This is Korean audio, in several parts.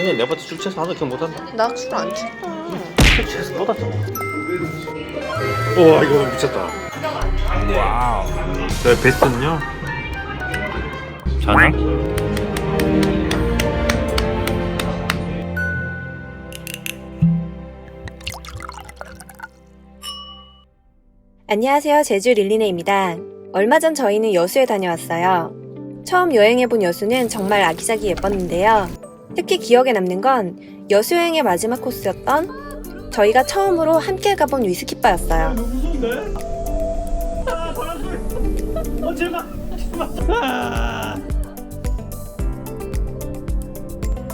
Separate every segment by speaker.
Speaker 1: 니네 내버려 술 취해서 하도 기억 못한다.
Speaker 2: 나술안 취했어.
Speaker 1: 술 취해서 쏟았잖아. 우와 이거 미쳤다. 와우. 네 베스트는요? 자나?
Speaker 3: 안녕하세요. 제주 릴리네입니다. 얼마 전 저희는 여수에 다녀왔어요. 처음 여행해본 여수는 정말 아기자기 예뻤는데요. 특히 기억에 남는 건 여수 여행의 마지막 코스였던 저희가 처음으로 함께 가본 위스키바였어요.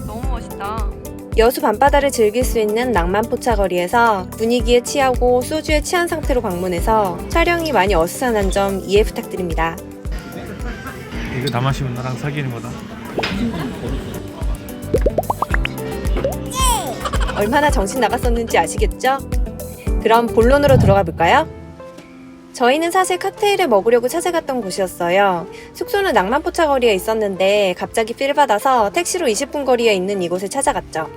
Speaker 2: 너무 멋있다.
Speaker 3: 여수 밤바다를 즐길 수 있는 낭만 포차거리에서 분위기에 취하고 소주에 취한 상태로 방문해서 촬영이 많이 어수선한 점 이해 부탁드립니다.
Speaker 1: 이거 다 마시면 나랑 사귀는 거다.
Speaker 3: 얼마나 정신 나갔었는지 아시겠죠? 그럼 본론으로 들어가 볼까요? 저희는 사실 칵테일을 먹으려고 찾아갔던 곳이었어요. 숙소는 낭만포차 거리에 있었는데 갑자기 필 받아서 택시로 20분 거리에 있는 이곳을 찾아갔죠.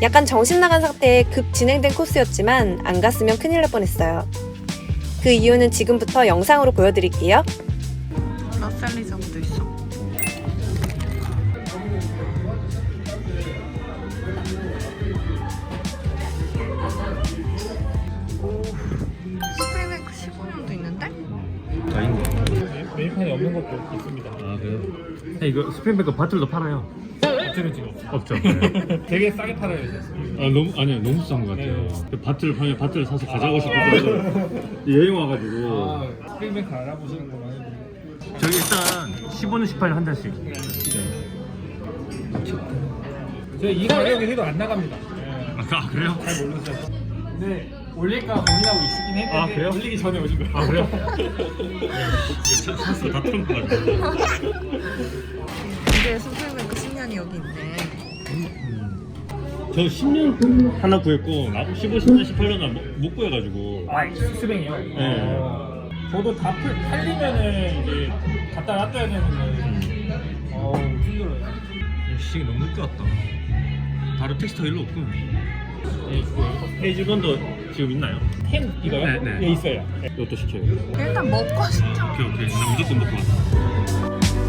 Speaker 3: 약간 정신 나간 상태에 급 진행된 코스였지만 안 갔으면 큰일 날 뻔했어요. 그 이유는 지금부터 영상으로 보여드릴게요.
Speaker 2: 라펠리점도 11회 19년도 있는데?
Speaker 1: 아닌가?
Speaker 4: 메- 메뉴판에 없는 것도 있습니다.
Speaker 1: 아 그래요? 네, 이거 스팸백과 바틀도 팔아요.
Speaker 4: 어쨌든 지금 없어요.
Speaker 1: 없죠. 네.
Speaker 4: 되게 싸게 팔아요 이제.
Speaker 1: 아 너무 아니요 너무 싼 것 같아요.
Speaker 4: 네.
Speaker 1: 그 바틀을 파면 바틀을 사서 가져가고 싶어서 아. 여행 와가지고
Speaker 4: 스프링뱅크 알아보시는 거만 해도.
Speaker 1: 저희 일단 15년 18년 한 잔씩.
Speaker 4: 네. 네. 제가 이 가격에 해도 안 나갑니다. 예,
Speaker 1: 아 그래요?
Speaker 4: 잘 모르죠. 네. 근데 올릴까 고민하고 있긴 했는데
Speaker 1: 아, 그래요?
Speaker 4: 올리기 전에 오신 거예요.
Speaker 1: 아 그래요? 찬스 다 같아요.
Speaker 2: 이제 스프링뱅크 10년이 여기 있네.
Speaker 1: 저 10년 하나 구했고 나 15, 17, 18년 못 구해가지고
Speaker 4: 아, 스뱅이요?
Speaker 1: 네.
Speaker 4: 어, 저도 다 풀, 팔리면은 이제 갖다 놔둬야 되는데 어우 힘들어요.
Speaker 1: 시기 너무 늦게 왔다. 바로 택시터 일로 없고.
Speaker 4: 예, 그거
Speaker 1: 헤이즐번도 지금 있나요?
Speaker 4: 햄 이거요?
Speaker 1: 네, 네.
Speaker 4: 예, 있어요. 네.
Speaker 1: 이것도 시켜요.
Speaker 2: 일단 먹고 싶죠.
Speaker 1: 오케이 오케이. 나 무조건 먹고 왔어.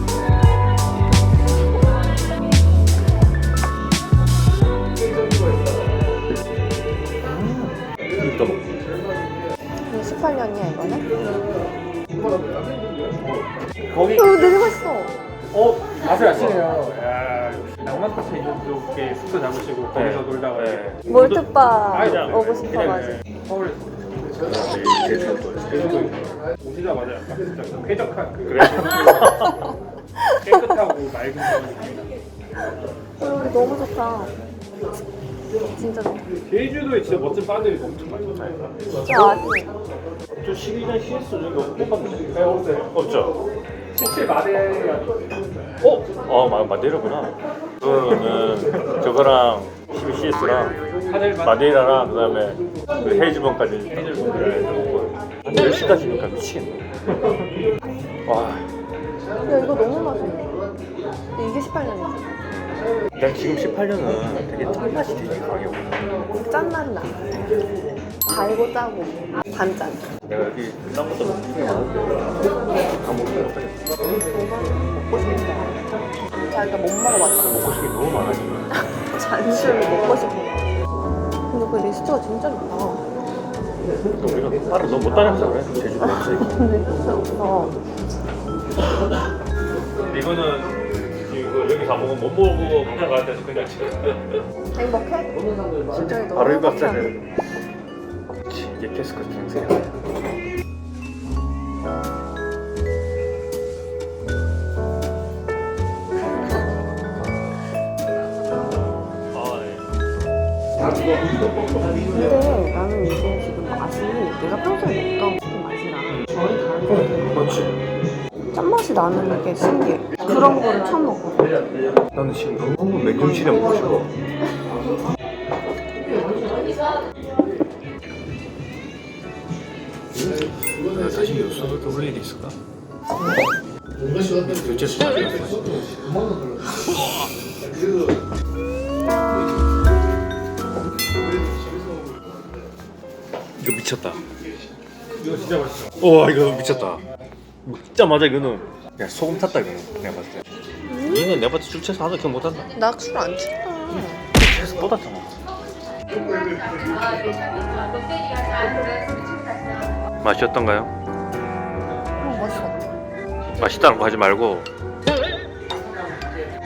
Speaker 1: 이거 먹.
Speaker 3: 18년이야 이거는?
Speaker 4: 거기
Speaker 3: 어 내려갔어.
Speaker 4: 어 맛을 아시네요. 야, 낭만 카페 이렇게 숙소 잡으시고 거기서 놀다가
Speaker 1: 네.
Speaker 3: 몰트바
Speaker 4: 아니야.
Speaker 3: 오고 싶어가지고.
Speaker 4: 서울에 제주도 오시자마자 약간 진짜 그 쾌적한 그? 깨끗하고 맑은 그런 느낌.
Speaker 3: 여기 너무 좋다. 진짜 좋다.
Speaker 4: 제주도에 진짜 멋진 바들이 엄청 많아요.
Speaker 3: 진짜 아직
Speaker 1: 저 12년 CS 중에 못 봤는데.
Speaker 4: 네, 없어요.
Speaker 1: 없죠.
Speaker 4: 17 마데가
Speaker 1: 어? 어, 마, 마데이라구나. 그거는 저거랑 12CS랑
Speaker 4: 하늘 맛.
Speaker 1: 마데이라랑 그다음에 그 헤이즈번까지 한 10시까지 니까 미치겠네. 와,
Speaker 3: 야 이거 너무 맛있네. 근데 이게 18년이지.
Speaker 1: 난 지금 18년은 되게 짠맛이 되게 강해 보여.
Speaker 3: 짠맛 나. 달고 짜고 반짠.
Speaker 1: 내가 여기 딴 것도 먹는 게 많은데 다 먹으면 어떡해.
Speaker 3: 먹고 싶다. 자기가 못 먹어봤잖아.
Speaker 1: 먹고 싶은 게 너무 많아 지금.
Speaker 3: 잔술 먹고 싶어. 근데 그 리스트가 진짜 좋다.
Speaker 1: 또 우리가 빠르 너못 다녔어 그래? 제주도 없지.
Speaker 3: 근데 진짜 좋다.
Speaker 1: 이거는 이거 여기 다 먹으면 못 먹고 그냥 갈 때서 그냥 지금
Speaker 3: 행복해? 진짜 너무
Speaker 1: 바로 이거
Speaker 3: 행복해.
Speaker 1: 왔어야 돼. 이게 캐스커 중세. 아, 예.
Speaker 3: 근데 나는 이게 지금 맛이 내가 평소에 먹던 그 맛이랑 전혀 다른 것 같아.
Speaker 1: 그렇지.
Speaker 3: 맛이 나는 게 신기해. 그런 거를 처음 먹어.
Speaker 1: 나는 지금 한번 맥김치를 먹고 싶어. 사실 요소도 떠올 일 있을까? 교체 수업이 이거 미쳤다.
Speaker 4: 이거 진짜 맛있어.
Speaker 1: 와 이거 미쳤다. 먹자마자 이거는 그냥 소금 탔다 이거는 내가 봤을 때. 이는 내가 봤을 때술 취해서 하나 기억 못한다.
Speaker 2: 나 술안 취했다.
Speaker 1: 취해서 뻗었잖아. 맛이 어떤가요?
Speaker 2: 어, 맛있어.
Speaker 1: 맛있다는 거 하지 말고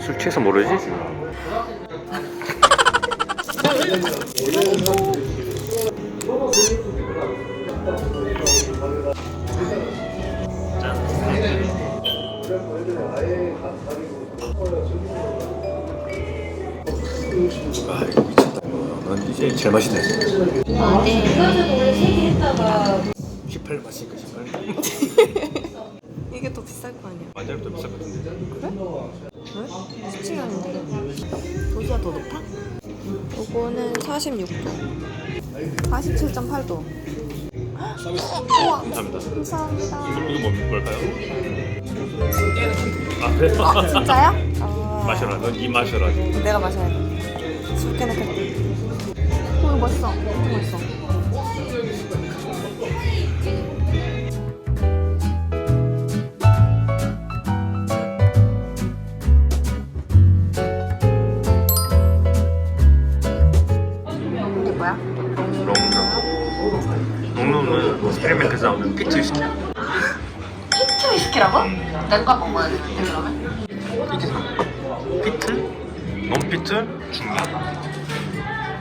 Speaker 1: 술 취해서 모르지 제 제일 맛있네. 18 맛이니까 18.
Speaker 2: 이게 더 비쌀 거 아니야?
Speaker 1: 완전히 비쌀 것 같은데.
Speaker 2: 왜? 쉽지가 않은데. 도수가 더 높아?
Speaker 3: 요거는 46도. 47.8도.
Speaker 1: 감사합니다.
Speaker 3: 감사합니다.
Speaker 1: 이거 뭐, 뭘까요? 아 그래?
Speaker 3: 아, 진짜요? 아,
Speaker 1: 마셔라. 넌 이 마셔라.
Speaker 3: 내가 마셔야 돼. 술 깨놓게. 오, 맛있어. 엄청 맛있어. 이게 뭐야?
Speaker 1: 롱롱. 롱롱은 스페리맨크에서 나오는 피트 위스키.
Speaker 2: 피트 위스키라고? 내가 먹어야 되는데 그러면?
Speaker 1: 생각해. 피트? 논피트? 중간.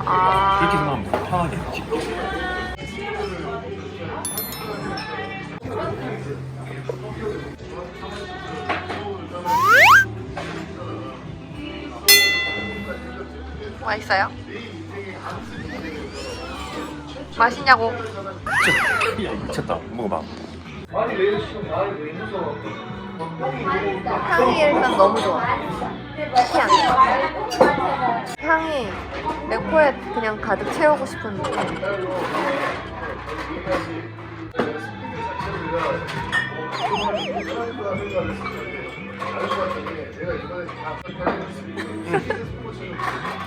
Speaker 2: 아. 맛있어요? 맛있냐고?
Speaker 1: 야 미쳤다. 먹어봐.
Speaker 3: 향이 일단 너무 좋아. 향. 향이 내 코에 그냥 가득 채우고 싶은 느낌.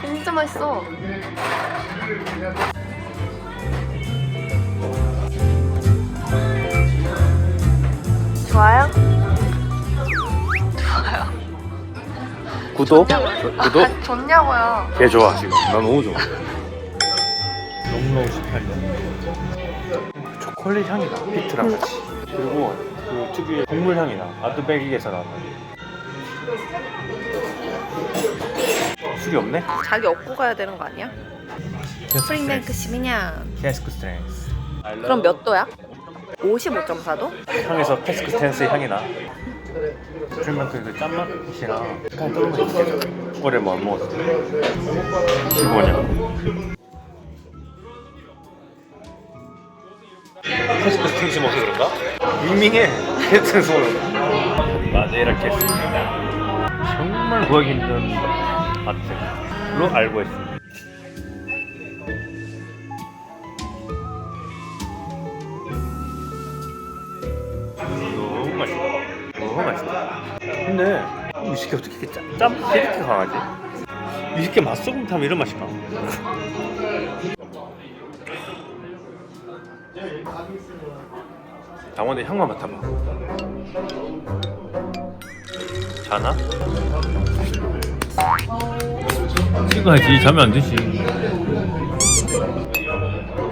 Speaker 3: 진짜 맛있어. 좋아요?
Speaker 1: 구독? 구독?
Speaker 2: 좋냐고요.
Speaker 1: 개 좋아 지금. 난 너무 좋아. 롱롱 18년. 초콜릿 향이 나. 피트랑 같이. 그리고 그 특유의 국물 향이 나. 아드백에서 나는. 술이 없네?
Speaker 2: 자기 얻고 가야 되는 거 아니야?
Speaker 3: 프링뱅크 12년.
Speaker 1: 캐스크 스트렝스.
Speaker 3: 그럼 몇 도야? 55.4도?
Speaker 1: 향에서 캐스크 스탠스의 향이 나. 프링뱅크 그 짠맛이랑 약간 그런 거 있어. 오래 뭐안 먹었어. 이거 뭐냐? 캐스크 스탠스 먹어서 그런가? 밍밍해. 스탠스 먹어. 마데이라 캐스크. 정말 구하기 힘든 맛으로 알고 있습니다. 이 위스키 어떻게 이렇게 짠, 짠 이렇게 강하지? 위스키 맛소금 타면 이런 맛이 나. 강원의 향만 맡아봐. 자나? 찍어야지 자면 안 되지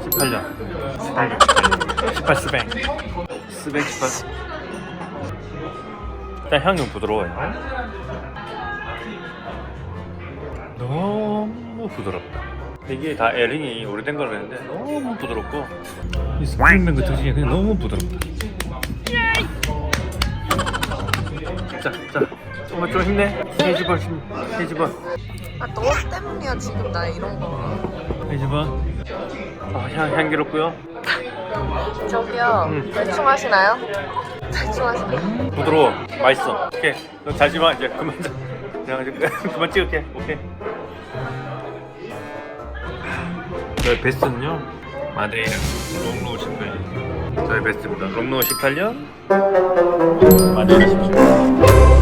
Speaker 1: 18년 18년 18 스뱅 스뱅 18 일단 향이 부드러워요 너무 부드럽다 이게 다 에링이 오래된 거라는데 너무 부드럽고 이 스프링뱅크 특징이 그냥 너무 부드럽다 자, 자, 정말 좀 힘내. 힘, 해집어,
Speaker 2: 아, 너 때문이야, 지금 나 이런 거.
Speaker 1: 해집어. 어, 향, 향기롭고요.
Speaker 2: 저기요,
Speaker 1: 음.
Speaker 2: 대충 하시나요? 대충 하시나요?
Speaker 1: 부드러워. 맛있어. 오케이. 너 자지마. 이제 그만 자. 그냥 이제 그만 찍을게. 오케이. 저의 베스트는요. 마데이라 롱로우 18년. 저의 베스트입니다. 롱로우 18년. 마데이라 17년.